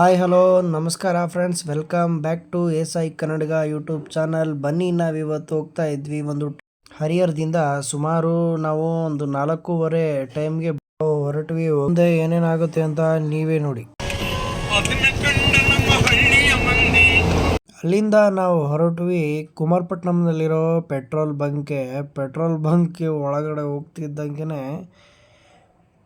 Hi hello ನಮಸ್ಕಾರ friends welcome back to S I Kannadiga YouTube channel ಬನ್ನಿ, ನಾವಿವತ್ತು ಹೋಗ್ತಾ ಇದ್ವಿ. ಒಂದು ಹರಿಹರದಿಂದ ಸುಮಾರು ನಾವು ಒಂದು ನಾಲ್ಕೂವರೆ ಟೈಮ್ಗೆ ಹೊರಟ್ವಿ. ಮುಂದೆ ಏನೇನಾಗುತ್ತೆ ಅಂತ ನೀವೇ ನೋಡಿ. ಅಲ್ಲಿಂದ ನಾವು ಹೊರಟ್ವಿ. ಕುಮಾರಪಟ್ಟಣಂನಲ್ಲಿರೋ ಪೆಟ್ರೋಲ್ ಬಂಕ್ಗೆ ಪೆಟ್ರೋಲ್ ಬಂಕ್ ಒಳಗಡೆ ಹೋಗ್ತಿದ್ದಂಗೆ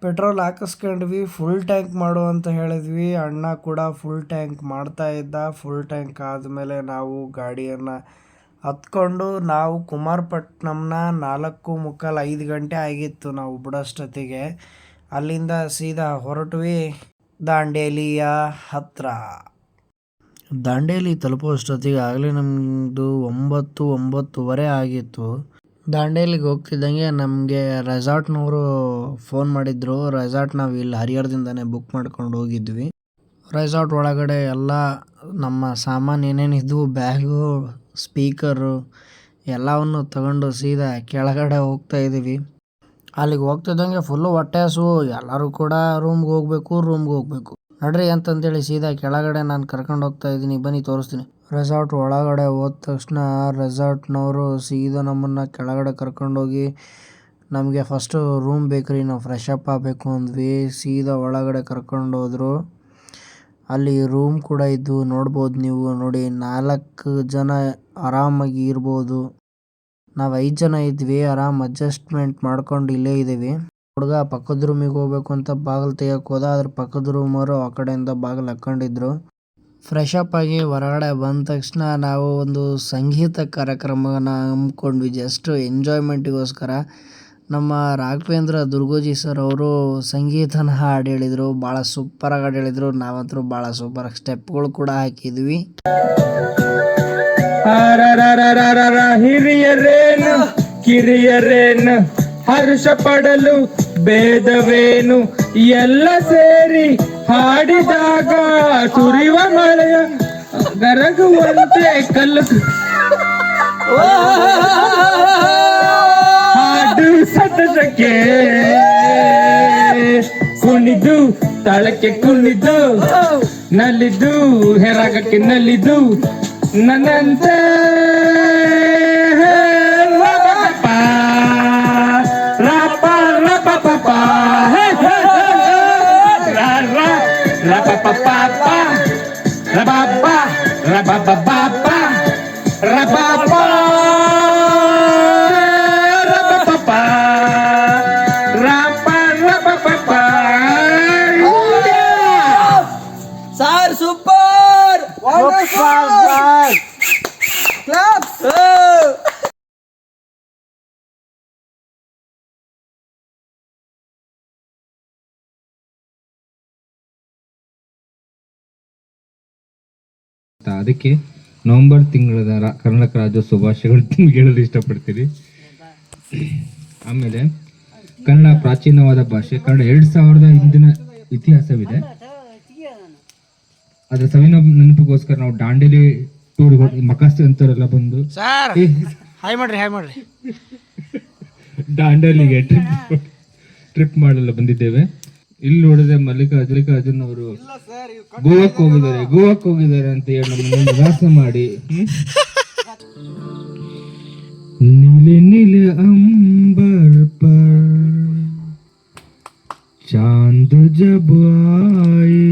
ಪೆಟ್ರೋಲ್ ಹಾಕಿಸ್ಕೊಂಡ್ವಿ ಫುಲ್ ಟ್ಯಾಂಕ್ ಮಾಡು ಅಂತ ಹೇಳಿದ್ವಿ. ಅಣ್ಣ ಕೂಡ ಫುಲ್ ಟ್ಯಾಂಕ್ ಮಾಡ್ತಾ ಇದ್ದ. ಫುಲ್ ಟ್ಯಾಂಕ್ ಆದಮೇಲೆ ನಾವು ಗಾಡಿಯನ್ನು ಹತ್ಕೊಂಡು ನಾವು ಕುಮಾರಪಟ್ಟಣಂನ ನಾಲ್ಕು ಮುಕ್ಕಾಲು ಐದು ಗಂಟೆ ಆಗಿತ್ತು ನಾವು ಬಿಡೋಷ್ಟೊತ್ತಿಗೆ. ಅಲ್ಲಿಂದ ಸೀದಾ ಹೊರಟ್ವಿ ದಾಂಡೇಲಿಯ ಹತ್ರ. ದಾಂಡೇಲಿ ತಲುಪೋಷ್ಟೊತ್ತಿಗೆ ಆಗಲೇ ನಮ್ಮದು ಒಂಬತ್ತು, ಒಂಬತ್ತುವರೆ ಆಗಿತ್ತು. ದಾಂಡೇಲಿಗೆ ಹೋಗ್ತಿದ್ದಂಗೆ ನಮಗೆ ರೆಸಾರ್ಟ್ನವರು ಫೋನ್ ಮಾಡಿದ್ರು. ರೆಸಾರ್ಟ್ ನಾವು ಇಲ್ಲಿ ಹರಿಹರದಿಂದನೇ ಬುಕ್ ಮಾಡ್ಕೊಂಡು ಹೋಗಿದ್ವಿ. ರೆಸಾರ್ಟ್ ಒಳಗಡೆ ಎಲ್ಲ ನಮ್ಮ ಸಾಮಾನು ಏನೇನಿದ್ವು ಬ್ಯಾಗು ಸ್ಪೀಕರು ಎಲ್ಲವನ್ನು ತಗೊಂಡು ಸೀದಾ ಕೆಳಗಡೆ ಹೋಗ್ತಾ ಇದ್ದೀವಿ. ಅಲ್ಲಿಗೆ ಹೋಗ್ತಿದ್ದಂಗೆ ಫುಲ್ಲು ಹೊಟ್ಟೆ ಹಸು ಎಲ್ಲರೂ ಕೂಡ ರೂಮ್ಗೆ ಹೋಗ್ಬೇಕು ರೂಮ್ಗೆ ಹೋಗ್ಬೇಕು. ನಡ್ರಿ ಅಂತಂದೇಳಿ ಸೀದಾ ಕೆಳಗಡೆ ನಾನು ಕರ್ಕೊಂಡು ಹೋಗ್ತಾ ಇದ್ದೀನಿ. ಬನ್ನಿ, ತೋರಿಸ್ತೀನಿ. ರೆಸಾರ್ಟ್ ಒಳಗಡೆ ಹೋದ ತಕ್ಷಣ ರೆಸಾರ್ಟ್ನವರು ಸೀದಾ ನಮ್ಮನ್ನ ಕೆಳಗಡೆ ಕರ್ಕೊಂಡೋಗಿ ನಮಗೆ ಫಸ್ಟು ರೂಮ್ ಬೇಕ್ರಿ, ನಾವು ಫ್ರೆಶ್ ಅಪ್ ಆಗಬೇಕು ಅಂದ್ವಿ. ಸೀದಾ ಒಳಗಡೆ ಕರ್ಕೊಂಡು ಹೋದ್ರು ಅಲ್ಲಿ ರೂಮ್ ಕೂಡ ಇದ್ದು ನೋಡ್ಬೋದು ನೀವು. ನೋಡಿ, ನಾಲ್ಕು ಜನ ಆರಾಮಾಗಿ ಇರ್ಬೋದು. ನಾವು ಐದು ಜನ ಇದ್ವಿ. ಆರಾಮ್ ಅಡ್ಜಸ್ಟ್ಮೆಂಟ್ ಮಾಡ್ಕೊಂಡು ಇಲ್ಲೇ ಇದ್ದೀವಿ. ಹುಡುಗ ಪಕ್ಕದ ರೂಮಿಗೆ ಹೋಗ್ಬೇಕು ಅಂತ ಬಾಗಿಲು ತೆಗಿಯೋಕೆ ಹೋದ ಅದ್ರ ಪಕ್ಕದ ರೂಮವರು ಆ ಕಡೆಯಿಂದ ಬಾಗಿಲು ಹಾಕ್ಕೊಂಡಿದ್ರು. ಫ್ರೆಶ್ ಅಪ್ ಆಗಿ ಹೊರಗಡೆ ಬಂದ ತಕ್ಷಣ ನಾವು ಒಂದು ಸಂಗೀತ ಕಾರ್ಯಕ್ರಮನ ಹಮ್ಮಿಕೊಂಡ್ವಿ. ಜಸ್ಟ್ ಎಂಜಾಯ್ಮೆಂಟಿಗೋಸ್ಕರ ನಮ್ಮ ರಾಘವೇಂದ್ರ ದುರ್ಗೋಜಿ ಸರ್ ಅವರು ಸಂಗೀತನ ಹಾಡು ಹೇಳಿದರು, ಭಾಳ ಸೂಪರಾಗಿ ಹಾಡು ಹೇಳಿದರು. ನಾವಂತರೂ ಭಾಳ ಸೂಪರಾಗಿ ಸ್ಟೆಪ್ಗಳು ಕೂಡ ಹಾಕಿದ್ವಿ. ಹಿರಿಯರೇನು, ಕಿರಿಯರೇನು, ಹರ್ಷ ಪಡಲು ಭೇದವೇನು? ಎಲ್ಲ ಸೇರಿ ಹಾಡಿದಾಗ ಸುರಿವ ಮಳೆಯ ಗರಗುವಂತೆ ಕಲ್ಲು. ಹಾಡು ಸತತಕ್ಕೆ ಕುಣಿದು, ತಳಕ್ಕೆ ಕುಣಿದು, ನಲಿದು, ಹೆರಾಗಕ್ಕೆ ನಲಿದು, ನನ್ನಂತೆ rabababa, rababa, rabababa, rababa, rabababa, rapa, rabababa. Sar super, wonderful. Clap. ಅದಕ್ಕೆ ನವೆಂಬರ್ ತಿಂಗಳ ಕರ್ನಾಟಕ ರಾಜ್ಯ ಶುಭಾಶಯಗಳು ನಿಮ್ಗೆ ಹೇಳಲು ಇಷ್ಟಪಡ್ತೀರಿ ಆಮೇಲೆ ಕನ್ನಡ ಪ್ರಾಚೀನವಾದ ಭಾಷೆ ಕನ್ನಡ ಎರಡು ಸಾವಿರದ ಹಿಂದಿನ ಇತಿಹಾಸವಿದೆ. ಅದರ ಸವಿನ ನೆನಪಿಗೋಸ್ಕರ ನಾವು ದಾಂಡೇಲಿ ಟೂರ್ ಮಕಾಸ್ತಿ ಅಂತವರೆಲ್ಲ ಬಂದು ಸರ್ ಹಾಯ್ ಮಾಡ್ರಿ ಹಾಯ್ ಮಾಡ್ರಿ. ದಾಂಡೇಲಿಗೆ ಟ್ರಿಪ್ ಟ್ರಿಪ್ ಮಾಡಲು ಬಂದಿದ್ದೇವೆ. ಇಲ್ಲಿ ನೋಡಿದ್ರೆ ಮಲ್ಲಿಕಾರ್ಜುನ್ ಮಲ್ಲಿಕಾರ್ಜುನ್ ಅವರು ಗೋವಾಕ್ ಹೋಗಿದ್ದಾರೆ ಗೋವಾಕ್ ಹೋಗಿದ್ದಾರೆ ಅಂತ ಹೇಳಿ ನಮ್ಮನ್ನ ನಿರಾಸ ಮಾಡಿ ಹ್ಮ್? नीले नीले अंबर पर चांद जब आए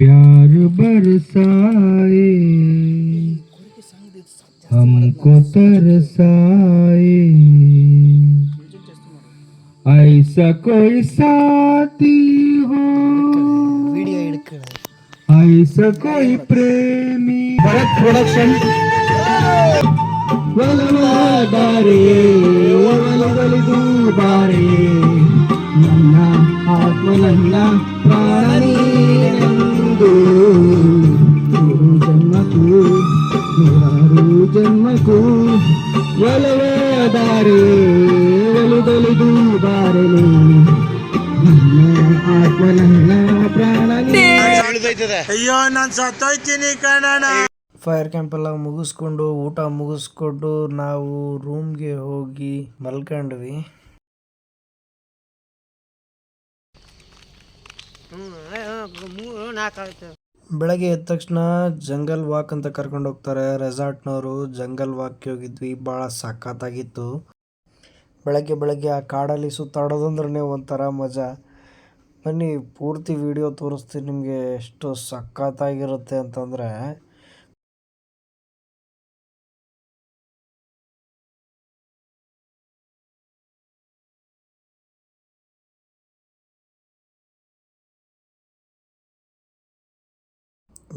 प्यार बरसाए हमको तरसाए ऐसा कोई साथी हो ವಿಡಿಯೋ ಹಿಡ್ಕೊಳ್ಳಿ ऐसा कोई प्रेमी भरत प्रोडक्शन ಒಲವಾದರೆ ಒಲವಲಿದು ಬಾರೆ ನನ್ನ ಆತ್ಮ ನನ್ನ ಪ್ರಾಣನೀನೆಂದು ನೂರು ಜನ್ಮಕ್ಕೂ ನೂರಾರು ಜನ್ಮಕ್ಕೂ ಒಲವಾದರೆ ಒಲುದಲಿದು ಬಾರಲು. ನನ್ನ ಕಣ ಫೈರ್ ಕ್ಯಾಂಪ್ ಎಲ್ಲ ಮುಗಿಸ್ಕೊಂಡು ಊಟ ಮುಗಿಸ್ಕೊಂಡು ನಾವು ರೂಮ್ಗೆ ಹೋಗಿ ಮಲ್ಕೊಂಡ್ವಿ. ಬೆಳಗ್ಗೆ ಎದ್ದ ತಕ್ಷಣ ಜಂಗಲ್ ವಾಕ್ ಅಂತ ಕರ್ಕೊಂಡು ಹೋಗ್ತಾರೆ. ರೆಸಾರ್ಟ್ನವರು ಜಂಗಲ್ ವಾಕ್ಗೆ ಹೋಗಿದ್ವಿ. ಭಾಳ ಸಖತ್ತಾಗಿತ್ತು. ಬೆಳಗ್ಗೆ ಬೆಳಗ್ಗೆ ಆ ಕಾಡಲ್ಲಿ ಸುತ್ತಾಡೋದಂದ್ರೆ ಒಂಥರ ಮಜಾ. ಬನ್ನಿ, ಪೂರ್ತಿ ವಿಡಿಯೋ ತೋರಿಸ್ತೀನಿ ನಿಮಗೆ ಎಷ್ಟು ಸಖತ್ತಾಗಿರುತ್ತೆ ಅಂತಂದರೆ.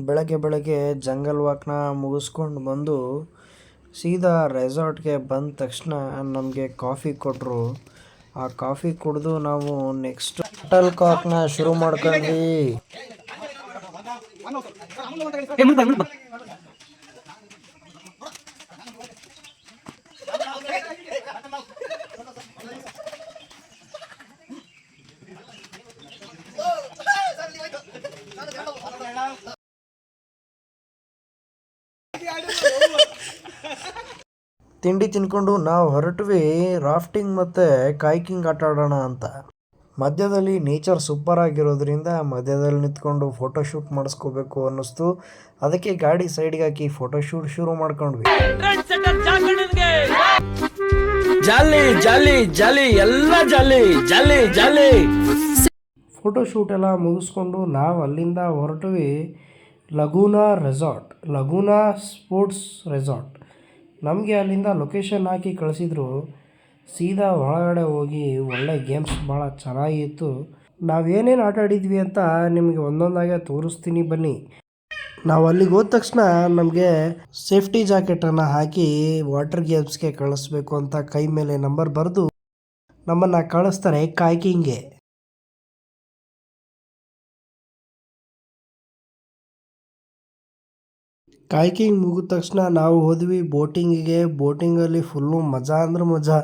ಬೆಳಗ್ಗೆ ಬೆಳಗ್ಗೆ ಜಂಗಲ್ ವಾಕ್ನ ಮುಗಿಸ್ಕೊಂಡು ಬಂದು ಸೀದಾ ರೆಸಾರ್ಟ್ಗೆ ಬಂದ ತಕ್ಷಣ ನಮಗೆ ಕಾಫಿ ಕೊಟ್ಟರು ಆ ಕಾಫಿ ಕುಡಿದು ನಾವು ನೆಕ್ಸ್ಟ್ ಟಲ್ ಕಾಕ್ನ ಶುರು ಮಾಡ್ಕೊಂಡ್ವಿ. ತಿಂಡಿ ತಿನ್ಕೊಂಡು ನಾವು ಹೊರಟ್ವಿ ರಾಫ್ಟಿಂಗ್ ಮತ್ತು ಕಾಯ್ಕಿಂಗ್ ಆಟ ಆಡೋಣ ಅಂತ. ಮಧ್ಯದಲ್ಲಿ ನೇಚರ್ ಸೂಪರ್ ಆಗಿರೋದ್ರಿಂದ ಮಧ್ಯದಲ್ಲಿ ನಿಂತ್ಕೊಂಡು ಫೋಟೋಶೂಟ್ ಮಾಡಿಸ್ಕೋಬೇಕು ಅನ್ನಿಸ್ತು. ಅದಕ್ಕೆ ಗಾಡಿ ಸೈಡ್ಗೆ ಹಾಕಿ ಫೋಟೋಶೂಟ್ ಶುರು ಮಾಡ್ಕೊಂಡ್ವಿ. ಜಾಲಿ ಜಾಲಿ ಜಾಲಿ ಎಲ್ಲ ಜಾಲಿ ಜಾಲಿ ಜಾಲಿ. ಫೋಟೋಶೂಟ್ ಎಲ್ಲ ಮುಗಿಸ್ಕೊಂಡು ನಾವು ಅಲ್ಲಿಂದ ಹೊರಟ್ವಿ Laguna resort Laguna sports resort. ನಮಗೆ ಅಲ್ಲಿಂದ ಲೊಕೇಶನ್ ಹಾಕಿ ಕಳಿಸಿದ್ರು. ಸೀದಾ ಒಳಗಡೆ ಹೋಗಿ ಒಳ್ಳೆ ಗೇಮ್ಸ್ ಭಾಳ ಚೆನ್ನಾಗಿತ್ತು. ನಾವೇನೇನು ಆಟ ಆಡಿದ್ವಿ ಅಂತ ನಿಮಗೆ ಒಂದೊಂದಾಗೆ ತೋರಿಸ್ತೀನಿ ಬನ್ನಿ. ನಾವು ಅಲ್ಲಿಗೆ ಹೋದ ತಕ್ಷಣ ನಮಗೆ ಸೇಫ್ಟಿ ಜಾಕೆಟನ್ನು ಹಾಕಿ ವಾಟರ್ ಗೇಮ್ಸ್ಗೆ ಕಳಿಸ್ಬೇಕು ಅಂತ ಕೈ ಮೇಲೆ ನಂಬರ್ ಬರೆದು ನಮ್ಮನ್ನು ಕಳಿಸ್ತಾರೆ ಕಾಯ್ಕಿಂಗ್ಗೆ ಕಾಯ್ಕಿಂಗ್ ಮುಗಿದ ತಕ್ಷಣ ನಾವು ಹೋದ್ವಿ ಬೋಟಿಂಗಿಗೆ. ಬೋಟಿಂಗಲ್ಲಿ ಫುಲ್ಲು ಮಜಾ ಅಂದ್ರೆ ಮಜಾ.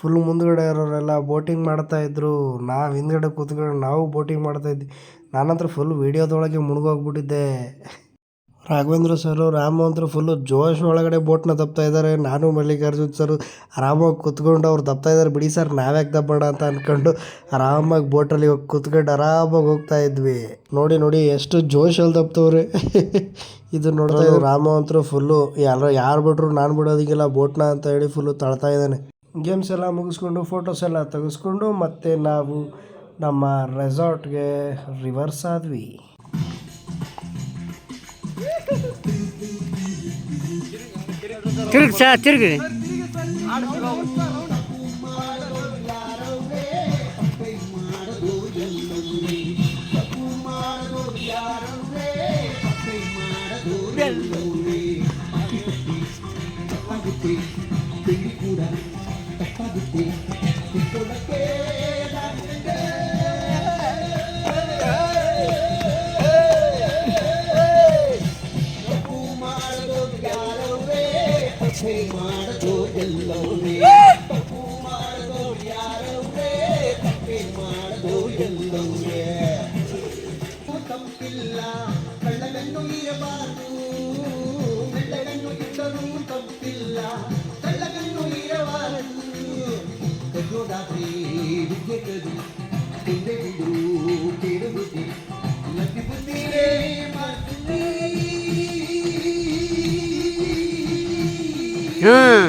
ಫುಲ್ ಮುಂದ್ಗಡೆ ಇರೋರೆಲ್ಲ ಬೋಟಿಂಗ್ ಮಾಡ್ತಾಯಿದ್ರು ನಾವು ಹಿಂದ್ಗಡೆ ಕೂತ್ಕೊಂಡು ನಾವು ಬೋಟಿಂಗ್ ಮಾಡ್ತಾಯಿದ್ವಿ ನಾನಂತೂ ಫುಲ್ ವೀಡಿಯೋದೊಳಗೆ ಮುಳುಗೋಗ್ಬಿಟ್ಟಿದ್ದೆ ರಾಘವೇಂದ್ರ ಸರು, ರಾಮು ಅಂತೂ ಫುಲ್ಲು ಜೋಶ್ ಒಳಗಡೆ ಬೋಟ್ನ ತಪ್ತಾ ಇದ್ದಾರೆ ನಾನು ಮಲ್ಲಿಕಾರ್ಜುನ್ ಸರು, ಆರಾಮಾಗಿ ಕುತ್ಕೊಂಡು ಅವ್ರು ತಪ್ತಾ ಇದ್ದಾರೆ ಬಿಡಿ ಸರ್, ನಾವ್ಯಾಕೆ ದಬ್ಬೋಣ ಅಂತ ಅಂದ್ಕೊಂಡು ಆರಾಮಾಗಿ ಬೋಟಲ್ಲಿ ಹೋಗಿ ಕುತ್ಕೊಂಡು ಆರಾಮಾಗಿ ಹೋಗ್ತಾ ಇದ್ವಿ. ನೋಡಿ ನೋಡಿ, ಎಷ್ಟು ಜೋಶಲ್ಲಿ ತಪ್ತವ್ರೆ. ಇದು ನೋಡಿದ್ರೆ ರಾಮ ಅಂತೂ ಫುಲ್ಲು ಯಾರು ಯಾರು ಬಿಟ್ರು ನಾನು ಬಿಡೋದಿಕ್ಕಿಲ್ಲ. ಬೋಟ್ನ ಅಂತ ಹೇಳಿ ಫುಲ್ಲು ತಳ್ತಾ ಇದ್ದಾನೆ ಗೇಮ್ಸ್ ಎಲ್ಲ ಮುಗಿಸ್ಕೊಂಡು ಫೋಟೋಸ್ ಎಲ್ಲ ತೆಗೆಸ್ಕೊಂಡು ಮತ್ತೆ ನಾವು ನಮ್ಮ ರೆಸಾರ್ಟ್ಗೆ ರಿವರ್ಸ್ ಆದ್ವಿ. Türk çağ Türk. ತಿರುಗಿ ಸಾ ತಿರುಗಿ ಹ್ಞೂ ಹಳ್ಳಿ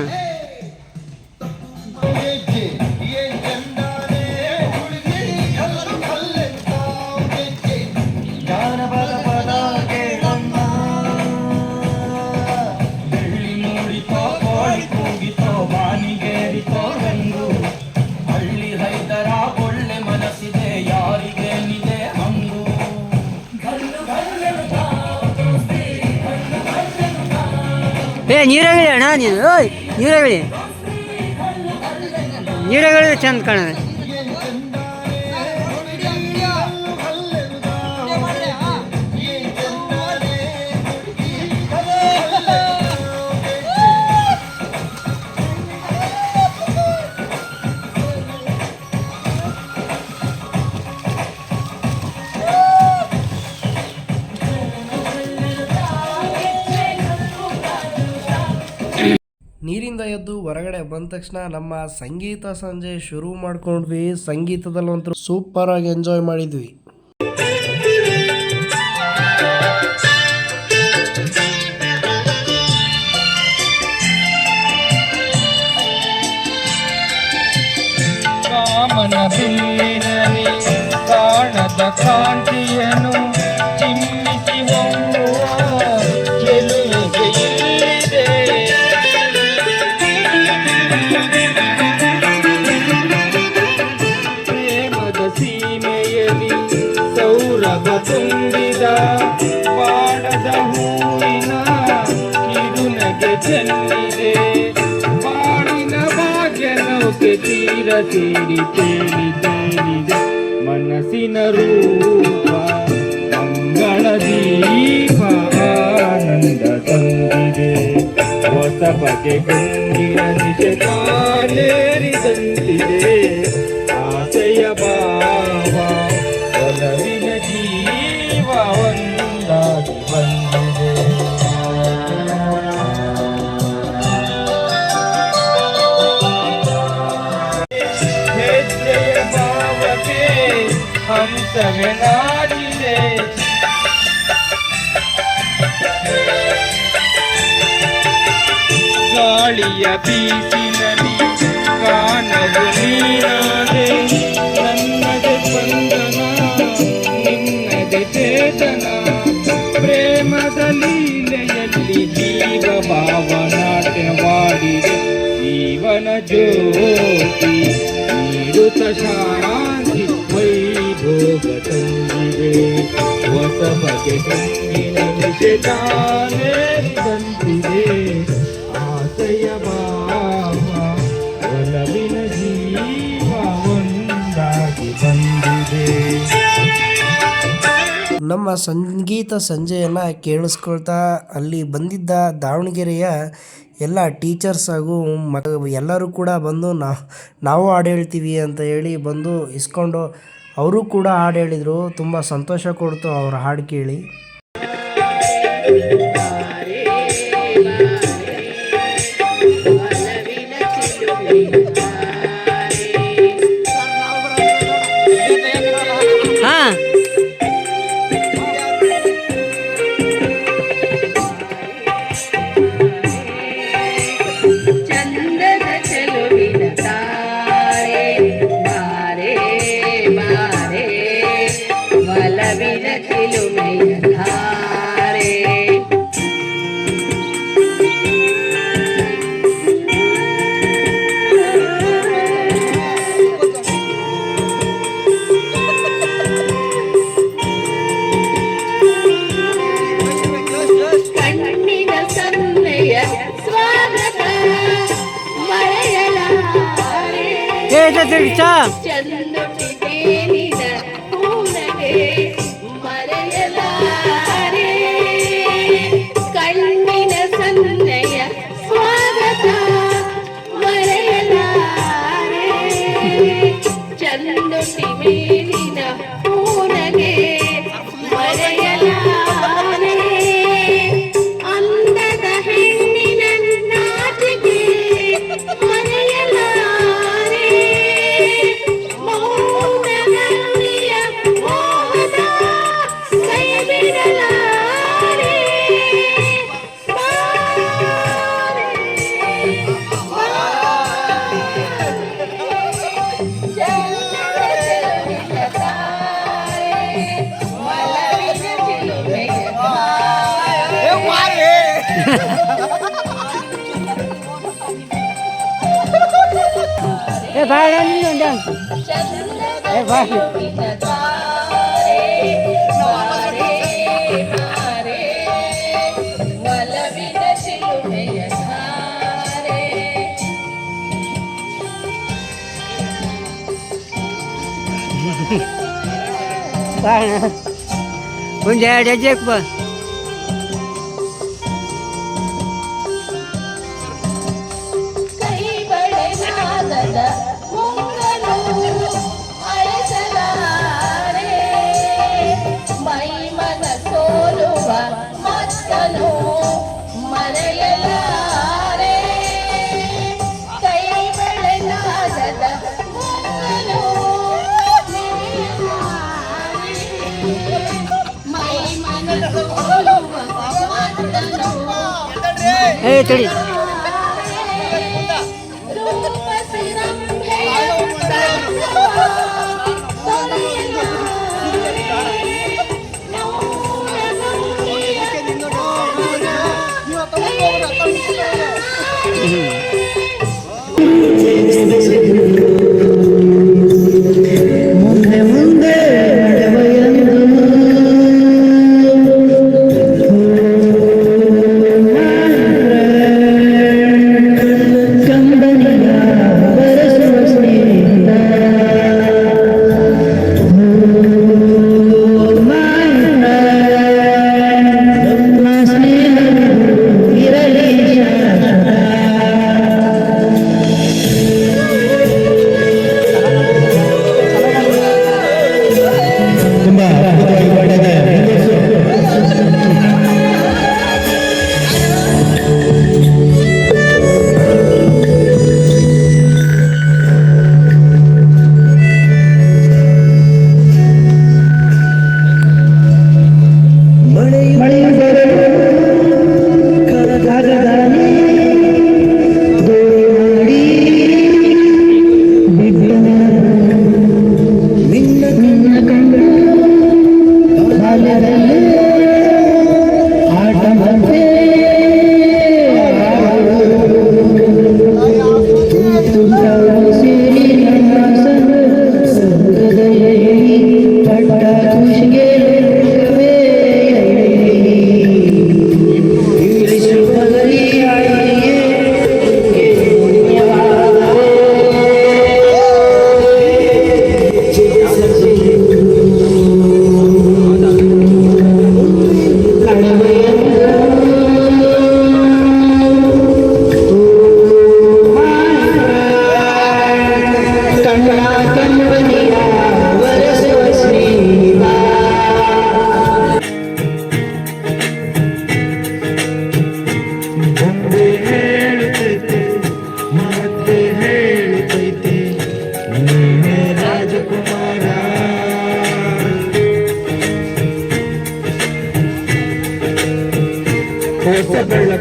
ನೀರಾಗಲಿ ಅಣ್ಣ ನೀನು? ಓಯ್ ನೀರಾಗಲಿ ನೀರಾಗಲಿ ಚಂದ ಕಾಣದೆ ನೀರಿಂದ ಎದ್ದು ಹೊರಗಡೆ ಬಂದ ತಕ್ಷಣ ನಮ್ಮ ಸಂಗೀತ ಸಂಜೆ ಶುರು ಮಾಡ್ಕೊಂಡ್ವಿ. ಸಂಗೀತದಲ್ಲಂತೂ ಸೂಪರ್ ಆಗಿ ಎಂಜಾಯ್ ಮಾಡಿದ್ವಿ. ಕಾಣದ ಕಾಂತಿಯನು ಚೆಲ್ಲಿದೆ ಬಾಳಿನ ಭಾಗ್ಯ ನೌಕೆ ತೀರ ತೇಲಿ ತೇಲಿದೆ ಮನಸ್ಸಿನ ರೂಪ, ಮಂಗಳ ದೀಪ, ಆನಂದ ತಂದಿದೆ. ಹೊಸ ಬಗೆ ಗಂಗಿನ ನಿಶೆ. ಗಾಳಿಯ ಬೀಸಿನಲ್ಲಿ ಕಾನವು ನೀನಾದೆ ನನ್ನದೆ ಬಂಧನ, ನಿನ್ನದೆ ಚೇತನ. ಪ್ರೇಮದ ಲೀಲೆಯಲ್ಲಿ ಜೀವ ಭಾವನಾಟ್ಯವಾಡಿದೆ ಜೀವನ ಜ್ಯೋತಿ, ನೀಡುತ್ತ ಶಾಂತಿ ಹೊಸ ಬಗೆ ಜೀವ ಒಂದಾಗಿ ಬಂದಿದೆ. ನಮ್ಮ ಸಂಗೀತ ಸಂಜೆಯನ್ನು ಕೇಳಿಸ್ಕೊಳ್ತಾ ಅಲ್ಲಿ ಬಂದಿದ್ದ ದಾವಣಗೆರೆಯ ಎಲ್ಲ ಟೀಚರ್ಸ್ ಹಾಗೂ ಮ ಎಲ್ಲರೂ ಕೂಡ ಬಂದು ನಾವು ಹಾಡು ಹೇಳ್ತೀವಿ ಅಂತ ಹೇಳಿ ಬಂದು ಇಸ್ಕೊಂಡು ಅವರು ಕೂಡ ಹಾಡು ಹೇಳಿದರು ತುಂಬ ಸಂತೋಷ ಕೊಡ್ತು ಅವ್ರ ಹಾಡು ಕೇಳಿ. আচ্ছা ભાઈ એ ભાઈ પણ જાય એક પણ ए तडी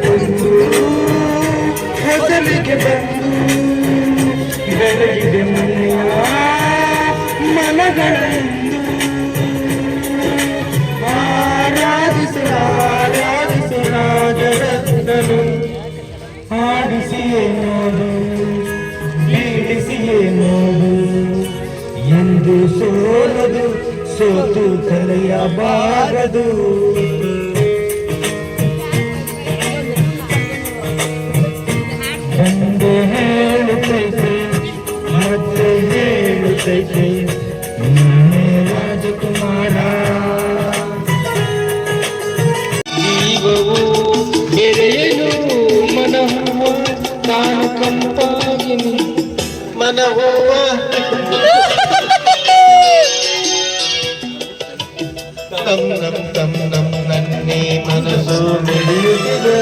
ಬೆಳಕೊಂದು ಹೊಸಲಿಗೆ ಬಂದು ಬೆಳಗಿದೆ ಮನೆಯ ಮನಗಳೆಂದು. ಆರಾಧಿಸಿ ಆರಾಧಿಸಿ ರಾಜರತ್ನನು ಆಡಿಸಿಯೇ ನೋಡು ಬೀಳಿಸಿಯೇ ನೋಡು. ಎಂದು ಸೋಲದು ಸೋತು ಕಲೆಯಬಾರದು ನಾನೇ ರಾಜಕುಮಾರ. ಜೀವವು ಬೆರೆಯಲು ಮನಹುವ ತಾನು ಕಂಪಾಗಿ ಮನಹುವ ತಂ ನಂ ತಂ ನಂ ನನ್ನೇ ಮನಸ್ಸು ಮಿಡಿಯುತ್ತಿದೆ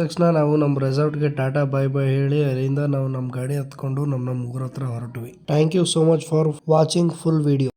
ತಕ್ಷಣ ನಾವು ನಮ್ಮ ರೆಸಾರ್ಟ್ಗೆ ಟಾಟಾ ಬೈ ಬೈ ಹೇಳಿ ಅಲ್ಲಿಂದ ನಾವು ನಮ್ಮ ಗಾಡಿ ಹತ್ಕೊಂಡು ನಮ್ಮ ನಮ್ಮ ಊರ ಹತ್ರ ಹೊರಟ್ವಿ. Thank you so much for watching full video